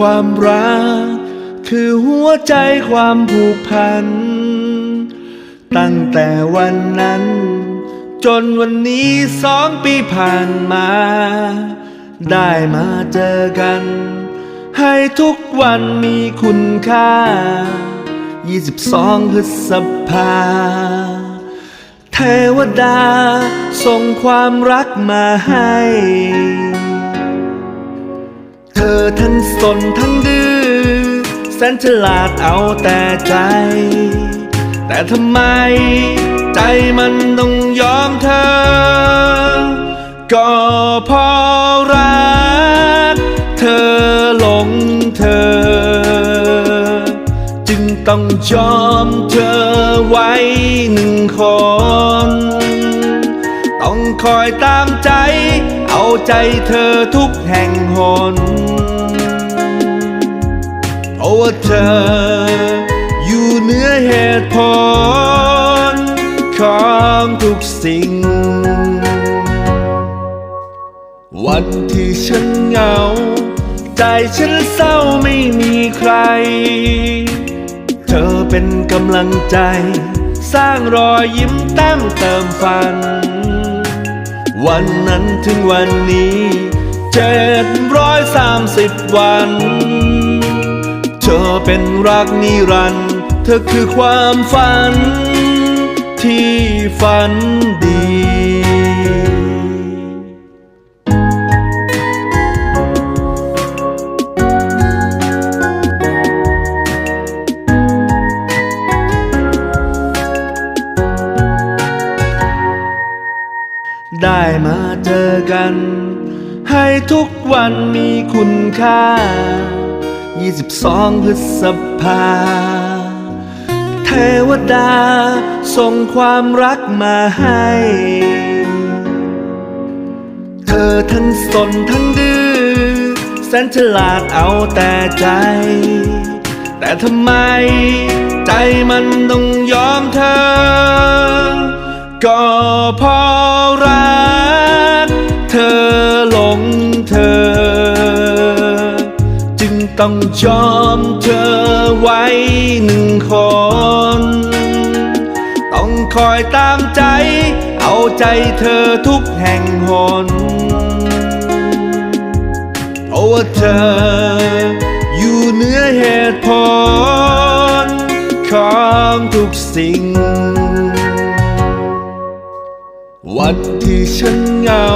ความรัก คือหัวใจความผูกพัน ตั้งแต่วันนั้น จนวันนี้สองปีผ่านมา ได้มาเจอกัน ให้ทุกวันมีคุณค่า 22พฤษภาเทวดาส่งความรักมาให้ เธอทั้งสนทั้งดื้อแสนฉลาดเอาแต่ใจ แต่ทำไม ใจมันต้องยอมเธอ ก็เพราะรัก เธอหลงเธอ จึงต้องยอมเธอไว้หนึ่งคน ต้องคอยตามใจ ใจเธอทุกแห่งหนเพราะว่าเธออยู่เหนือเหตุผลของทุกสิ่ง วันที่ฉันเหงา ใจฉันเศร้าไม่มีใคร เธอเป็นกำลังใจ สร้างรอยยิ้มแต้มเติมฝัน วันนั้นถึงวันนี้เจ็ดร้อยสามสิบวัน เธอเป็นรักนิรันดร์เธอคือความฝัน ที่ฝันดี ให้ทุกวันมีคุณค่า 22 พฤษภา เทวดาส่งความรักมาให้ เธอทั้งสนทั้งดื้อแสนฉลาดเอาแต่ใจ แต่ทำไมใจมันต้องยอมเธอ ก็เพราะรัก ต้องยอมเธอไว้หนึ่งคน ต้องคอยตามใจ เอาใจเธอทุกแห่งหนเพราะว่าเธออยู่เหนือเหตุผลของทุกสิ่ง วันที่ฉันเหงา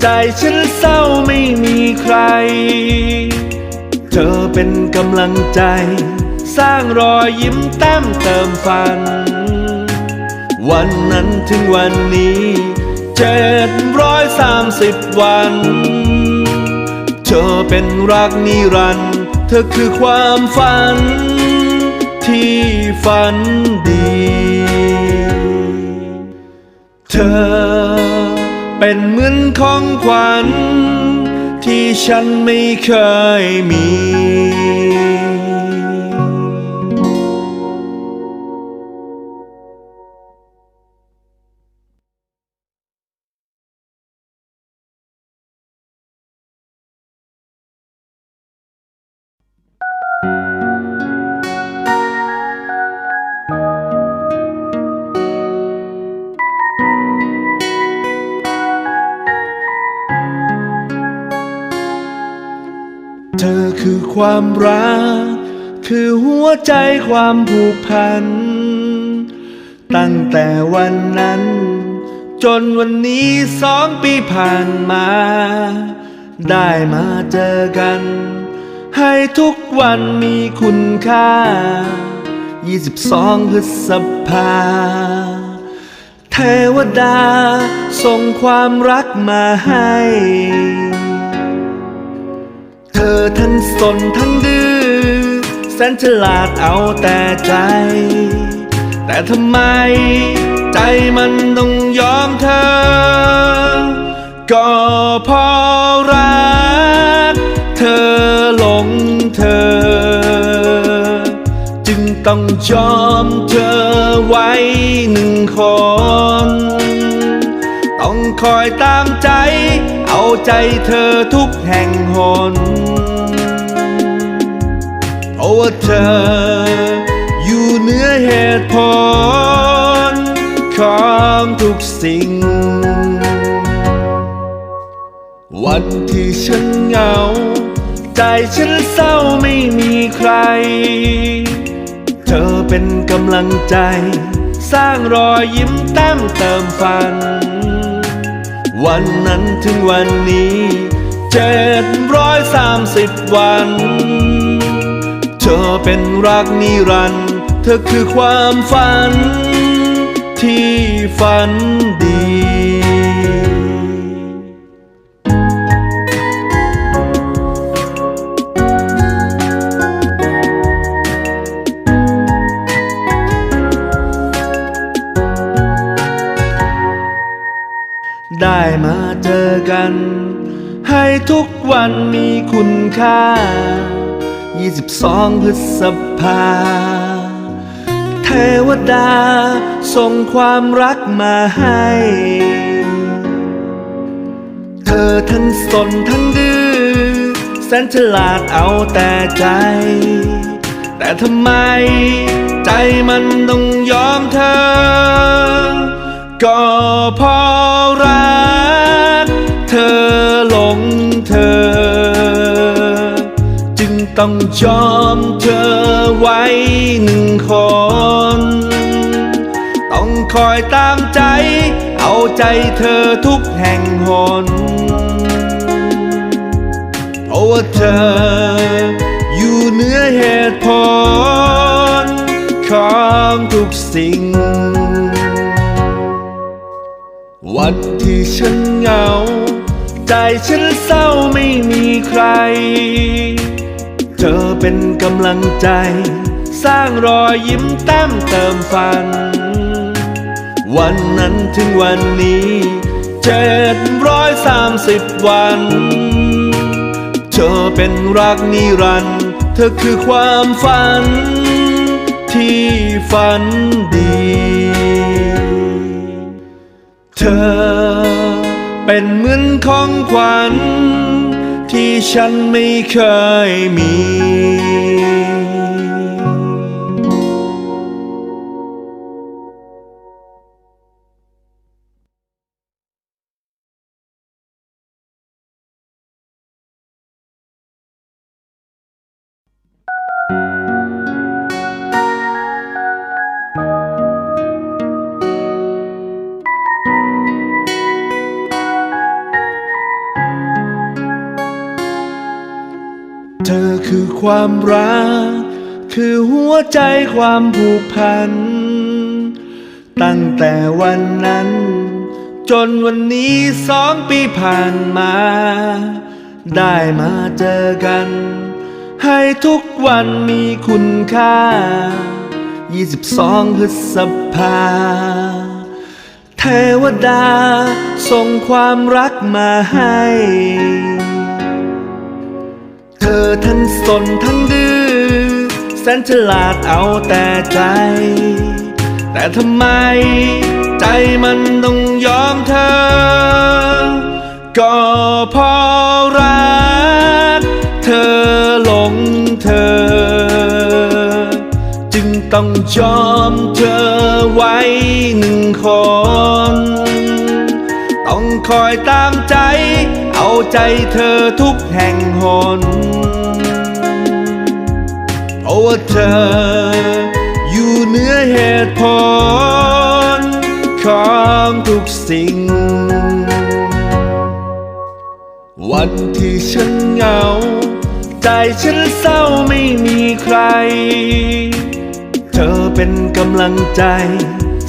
ใจฉันเศร้าไม่มีใคร เธอเป็นกำลังใจ สร้างรอยยิ้มแต้มเติมฝัน วันนั้นถึงวันนี้เจ็ดร้อยสามสิบวัน เธอเป็นรักนิรันด์เธอคือความฝัน ที่ฝันดี เธอเป็นเหมือนของขวัญ ที่ฉันไม่เคยมี ความรัก คือหัวใจความผูกพัน ตั้งแต่วันนั้น จนวันนี้สองปีผ่านมา ได้มาเจอกัน ให้ทุกวันมีคุณค่า 22 พฤษภาเทวดาส่งความรักมาให้ เธอทั้งสนทั้งดื้อแสนฉลาดเอาแต่ใจ แต่ทำไม ใจมันต้องยอมเธอ ก็เพราะรัก เธอหลงเธอ จึงต้องยอมเธอไว้หนึ่งคนต้อ คอยตามใจ เอาใจเธอทุกแห่งหนเพราะว่าเธอ อยู่เหนือเหตุผลของทุกสิ่ง วันที่ฉันเหงา ใจฉันเศร้าไม่มีใคร เธอเป็นกำลังใจ สร้างรอยยิ้มแต้มเติมฝัน วันนั้นถึงวันนี้เจ็ดร้อยสามสิบวัน เธอเป็นรักนิรันดร์เธอคือความฝัน ที่ฝันดี มาเจอกัน ให้ทุกวันมีคุณค่า 22 พฤษภา เทวดาส่งความรักมาให้ เธอทั้งสนทั้งดื้อแสนฉลาดเอาแต่ใจ แต่ทำไมใจมันต้องยอมเธอ ก็เพราะรัก ต้องยอมเธอไว้หนึ่งคน ต้องคอยตามใจ เอาใจเธอทุกแห่งหนเพราะว่าเธอ อยู่เหนือเหตุผลของทุกสิ่ง วันที่ฉันเหงา ใจฉันเศร้าไม่มีใคร เธอเป็นกำลังใจ สร้างรอยยิ้มแต้มเติมฝัน วันนั้นถึงวันนี้เจ็ดร้อยสามสิบวัน เธอเป็นรักนิรันดร์เธอคือความฝัน ที่ฝันดี เธอเป็นเหมือนของขวัญ ที่ฉันไม่เคยมี คือความรัก คือหัวใจความผูกพัน ตั้งแต่วันนั้น จนวันนี้สองปีผ่านมา ได้มาเจอกัน ให้ทุกวันมีคุณค่า 22 พฤษภาเทวดาส่งความรักมาให้ เธอทั้งสนทั้งดื้อแสนฉลาดเอาแต่ใจ แต่ทำไม ใจมันต้องยอมเธอ ก็เพราะรัก เธอหลงเธอ จึงต้องยอมเธอไว้หนึ่งคน ต้องคอยตามใจ ใจเธอทุกแห่งหนเพราะว่าเธออยู่เหนือเหตุผลของทุกสิ่ง วันที่ฉันเหงา ใจฉันเศร้าไม่มีใคร เธอเป็นกำลังใจ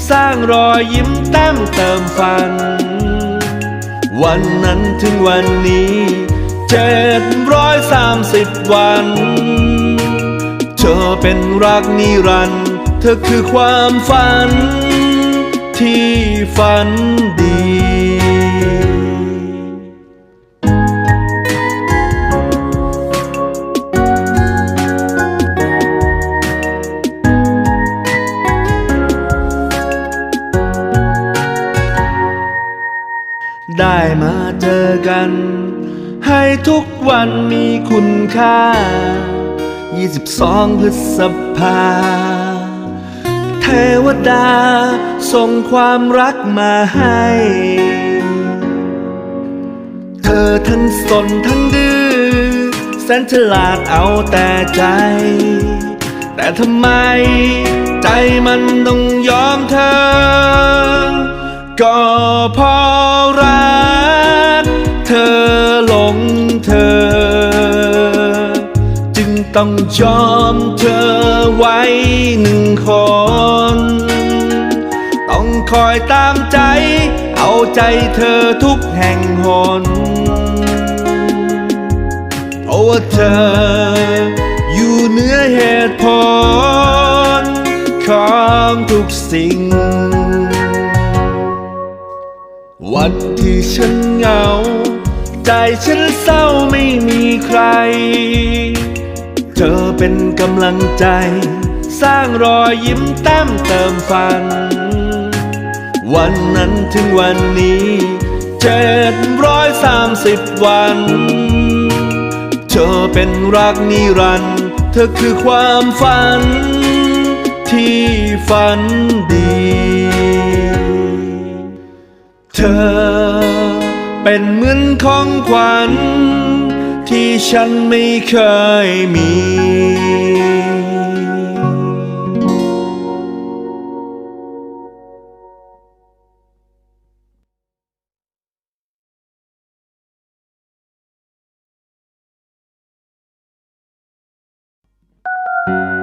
สร้างรอยยิ้มแต้มเติมฝัน วันนั้นถึงวันนี้เจ็ดร้อยสามสิบวัน เธอเป็นรักนิรันดร์เธอคือความฝัน ที่ฝันดี ให้ทุกวันมีคุณค่า 22 พฤษภา เทวดาส่งความรักมาให้ เธอทั้งสนทั้งดื้อแสนฉลาดเอาแต่ใจ แต่ทำไมใจมันต้องยอมเธอ ก็เพอรัก เธอหลงเธอ จึงต้องยอมเธอไว้หนึ่งคน ต้องคอยตามใจ เอาใจเธอทุกแห่งหนเพราะว่าเธอ อยู่เหนือเหตุผลของทุกสิ่งวันที่ฉันเหงา ใจฉันเศร้าไม่มีใคร เธอเป็นกำลังใจ สร้างรอยยิ้มแต้มเติมฝัน วันนั้นถึงวันนี้เจ็ดร้อยสามสิบวัน เธอเป็นรักนิรันดร์เธอคือความฝัน ที่ฝันดี เธอ เป็นเหมือนของขวัญ ที่ฉันไม่เคยมีเธ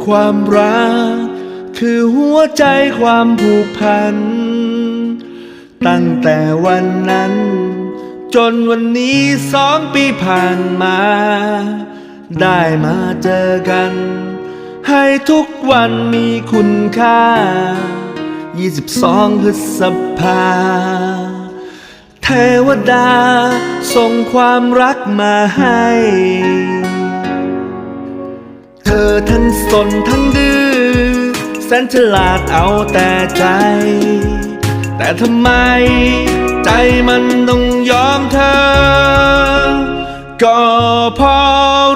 คือความรัก คือหัวใจความผูกพัน ตั้งแต่วันนั้น จนวันนี้สองปีผ่านมา ได้มาเจอกัน ให้ทุกวันมีคุณค่า 22 พฤษภาเทวดาส่งความรักมาให้ เธอทั้งสนทั้งดื้อแสนฉลาดเอาแต่ใจ แต่ทำไม ใจมันต้องยอมเธอ ก็เพอ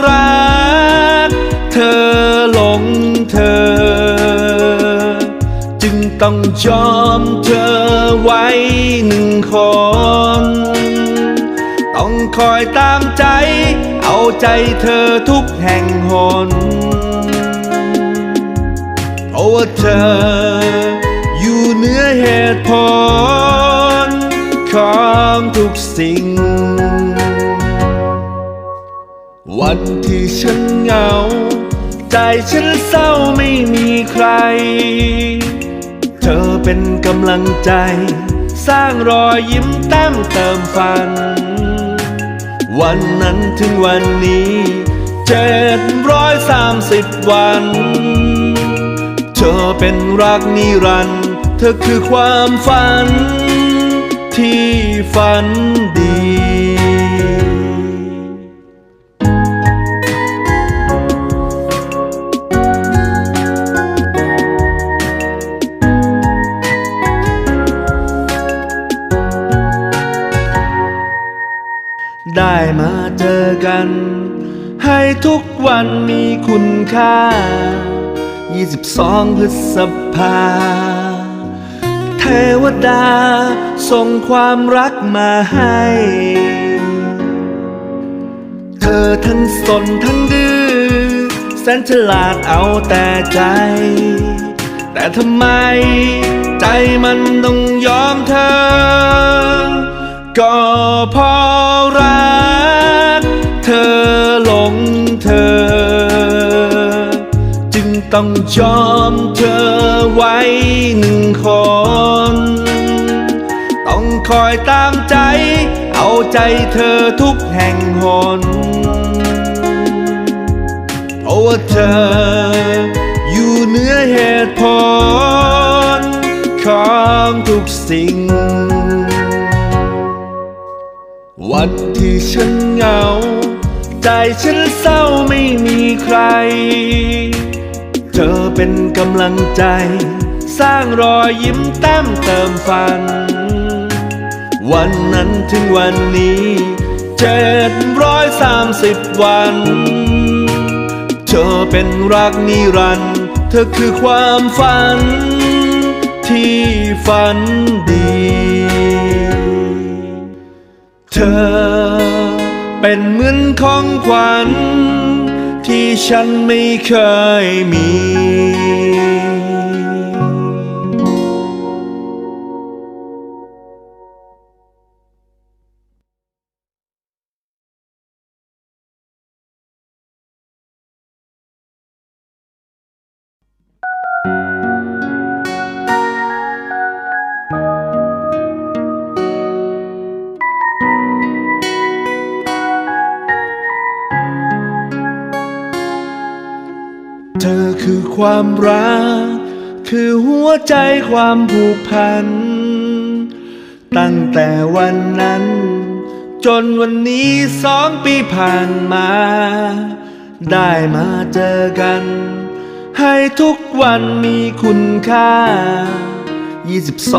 รัก เธอหลงเธอ จึงต้องยอมเธอไว้หนึ่งคน ต้องคอยตามใจ เอาใจเธอทุกแห่งหนเพราะว่าเธออยู่เหนือเหตุผลของทุกสิ่ง วันที่ฉันเหงา ใจฉันเศร้าไม่มีใคร เธอเป็นกำลังใจ สร้างรอยยิ้มแต้มเติมฝัน วันนั้นถึงวันนี้เจ็ดร้อยสามสิบวัน เธอเป็นรักนิรันดร์เธอคือความฝัน ที่ฝันดี วันมีคุณค่า 22 พฤษภา เทวดาส่งความรักมาให้ เธอทั้งสนทั้งดื้อแสนฉลาดเอาแต่ใจ แต่ทำไมใจมันต้องยอมเธอ ก็เพอรัก ต้องยอมเธอไว้หนึ่งคน ต้องคอยตามใจ เอาใจเธอทุกแห่งหนเพราะว่าเธออยู่เหนือเหตุผลของทุกสิ่ง วันที่ฉันเหงา ใจฉันเศร้าไม่มีใคร เธอเป็นกำลังใจ สร้างรอยยิ้มแต้มเติมฝัน วันนั้นถึงวันนี้เจ็ดร้อยสามสิบวัน เธอเป็นรักนิรันดร์เธอคือความฝัน ที่ฝันดี เธอเป็นเหมือนของขวัญ ที่ฉันไม่เคยมี ความรัก คือหัวใจความผูกพัน ตั้งแต่วันนั้น จนวันนี้สองปีผ่านมา ได้มาเจอกัน ให้ทุกวันมีคุณค่า 22